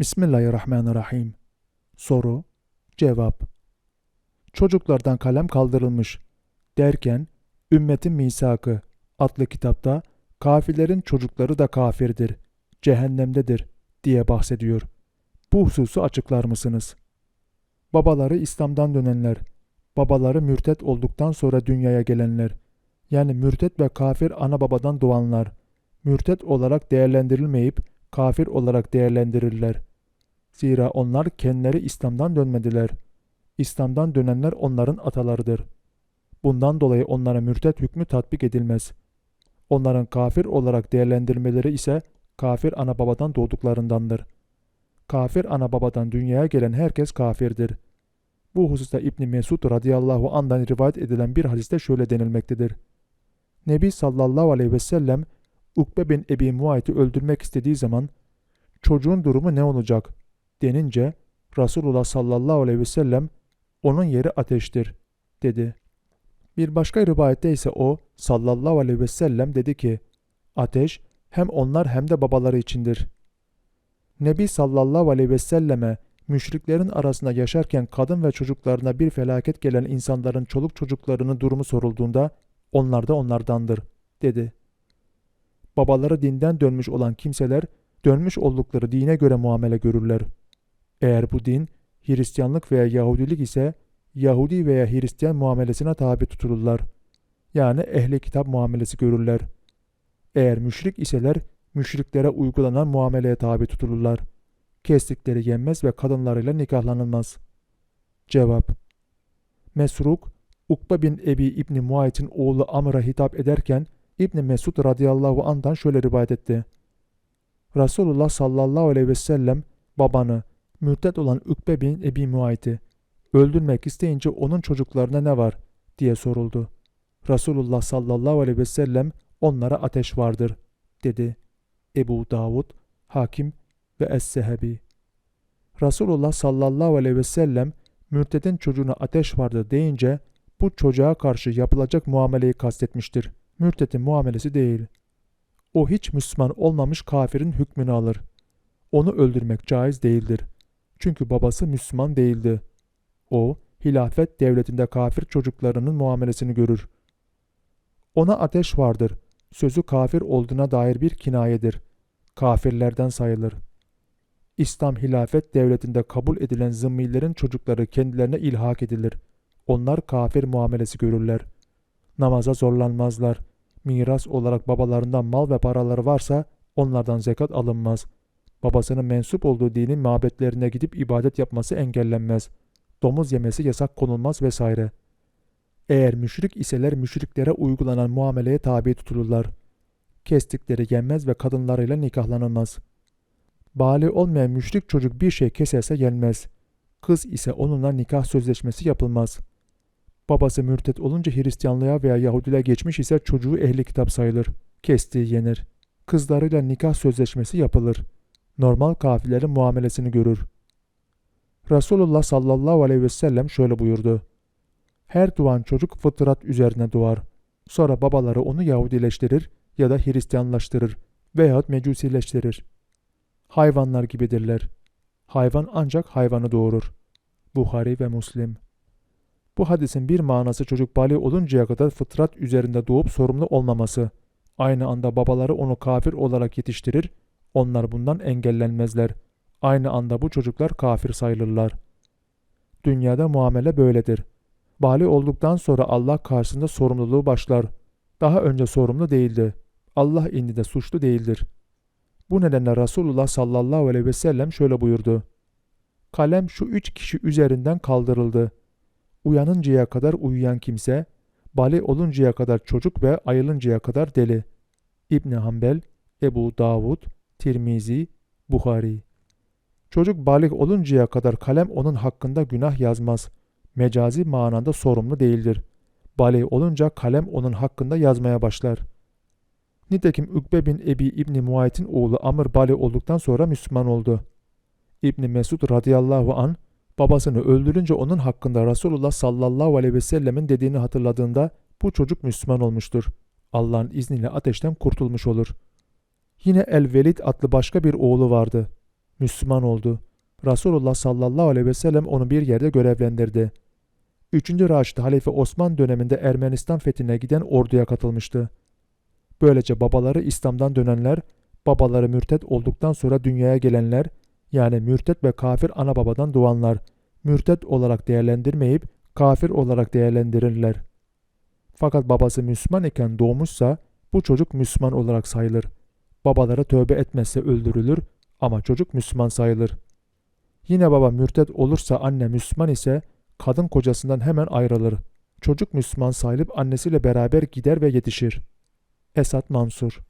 Bismillahirrahmanirrahim. Soru, cevap. Çocuklardan kalem kaldırılmış derken Ümmetin Misakı adlı kitapta kafirlerin çocukları da kafirdir, cehennemdedir diye bahsediyor. Bu hususu açıklar mısınız? Babaları İslam'dan dönenler, babaları mürtet olduktan sonra dünyaya gelenler, yani mürtet ve kafir ana babadan doğanlar, mürtet olarak değerlendirilmeyip kafir olarak değerlendirirler. Zira onlar kendileri İslam'dan dönmediler. İslam'dan dönenler onların atalarıdır. Bundan dolayı onlara mürtet hükmü tatbik edilmez. Onların kafir olarak değerlendirmeleri ise kafir ana babadan doğduklarındandır. Kafir ana babadan dünyaya gelen herkes kafirdir. Bu hususta İbni Mesud radıyallahu andan rivayet edilen bir hadiste şöyle denilmektedir. Nebi sallallahu aleyhi ve sellem Ukbe bin Ebi Muayt'i öldürmek istediği zaman çocuğun durumu ne olacak denince Resulullah sallallahu aleyhi ve sellem onun yeri ateştir dedi. Bir başka rivayette ise o sallallahu aleyhi ve sellem dedi ki ateş hem onlar hem de babaları içindir. Nebi sallallahu aleyhi ve selleme müşriklerin arasında yaşarken kadın ve çocuklarına bir felaket gelen insanların çoluk çocuklarının durumu sorulduğunda onlar da onlardandır dedi. Babaları dinden dönmüş olan kimseler dönmüş oldukları dine göre muamele görürler. Eğer bu din Hristiyanlık veya Yahudilik ise Yahudi veya Hristiyan muamelesine tabi tutulurlar. Yani ehli kitap muamelesi görürler. Eğer müşrik iseler müşriklere uygulanan muameleye tabi tutulurlar. Kestikleri yenmez ve kadınlarıyla nikahlanılmaz. Cevap Mesruk, Ukba bin Ebi İbni Muayt'in oğlu Amr'a hitap ederken İbni Mesud radıyallahu andan şöyle rivayet etti. Resulullah sallallahu aleyhi ve sellem babanı, mürtet olan Ukbe bin Ebi Muayt'i öldürmek isteyince onun çocuklarına ne var diye soruldu. Resulullah sallallahu aleyhi ve sellem onlara ateş vardır dedi. Ebu Davud, Hakim ve Es-Sehebi. Resulullah sallallahu aleyhi ve sellem mürtedin çocuğuna ateş vardır deyince bu çocuğa karşı yapılacak muameleyi kastetmiştir. Mürtedin muamelesi değil. O hiç Müslüman olmamış kafirin hükmünü alır. Onu öldürmek caiz değildir. Çünkü babası Müslüman değildi. O, hilafet devletinde kafir çocuklarının muamelesini görür. Ona ateş vardır. Sözü kafir olduğuna dair bir kinayedir. Kafirlerden sayılır. İslam hilafet devletinde kabul edilen zımmillerin çocukları kendilerine ilhak edilir. Onlar kafir muamelesi görürler. Namaza zorlanmazlar. Miras olarak babalarından mal ve paraları varsa onlardan zekat alınmaz. Babasının mensup olduğu dinin mabetlerine gidip ibadet yapması engellenmez.'' domuz yemesi yasak konulmaz vesaire. Eğer müşrik iseler müşriklere uygulanan muameleye tabi tutulurlar. Kestikleri yenmez ve kadınlarıyla nikahlanılmaz. Bali olmayan müşrik çocuk bir şey keserse yenmez. Kız ise onunla nikah sözleşmesi yapılmaz. Babası mürtet olunca Hristiyanlığa veya Yahudiliğe geçmiş ise çocuğu ehli kitap sayılır. Kestiği yenir. Kızlarıyla nikah sözleşmesi yapılır. Normal kafirlerin muamelesini görür. Resulullah sallallahu aleyhi ve sellem şöyle buyurdu. Her doğan çocuk fıtrat üzerine doğar. Sonra babaları onu Yahudileştirir ya da Hristiyanlaştırır veyahut mecusileştirir. Hayvanlar gibidirler. Hayvan ancak hayvanı doğurur. Buhari ve Muslim. Bu hadisin bir manası çocuk bali oluncaya kadar fıtrat üzerinde doğup sorumlu olmaması. Aynı anda babaları onu kafir olarak yetiştirir, onlar bundan engellenmezler.'' Aynı anda bu çocuklar kafir sayılırlar. Dünyada muamele böyledir. Bali olduktan sonra Allah karşısında sorumluluğu başlar. Daha önce sorumlu değildi. Allah indide suçlu değildir. Bu nedenle Resulullah sallallahu aleyhi ve sellem şöyle buyurdu. Kalem şu üç kişi üzerinden kaldırıldı. Uyanıncaya kadar uyuyan kimse, bali oluncaya kadar çocuk ve ayılıncaya kadar deli. İbni Hanbel, Ebu Davud, Tirmizi, Buhari Çocuk balik oluncaya kadar kalem onun hakkında günah yazmaz. Mecazi manada sorumlu değildir. Balik olunca kalem onun hakkında yazmaya başlar. Nitekim Ükbe bin Ebi İbni Muayt'in oğlu Amr balik olduktan sonra Müslüman oldu. İbni Mesud radıyallahu an babasını öldürünce onun hakkında Resulullah sallallahu aleyhi ve sellemin dediğini hatırladığında bu çocuk Müslüman olmuştur. Allah'ın izniyle ateşten kurtulmuş olur. Yine El-Velid adlı başka bir oğlu vardı. Müslüman oldu. Resulullah sallallahu aleyhi ve sellem onu bir yerde görevlendirdi. 3. Raşid Halife Osman döneminde Ermenistan fethine giden orduya katılmıştı. Böylece babaları İslam'dan dönenler, babaları mürtet olduktan sonra dünyaya gelenler, yani mürtet ve kafir ana babadan doğanlar, mürtet olarak değerlendirmeyip kafir olarak değerlendirirler. Fakat babası Müslüman iken doğmuşsa bu çocuk Müslüman olarak sayılır. Babaları tövbe etmezse öldürülür ama çocuk Müslüman sayılır. Yine baba mürtet olursa anne Müslüman ise kadın kocasından hemen ayrılır. Çocuk Müslüman sayılıp annesiyle beraber gider ve yetişir. Esat Mansur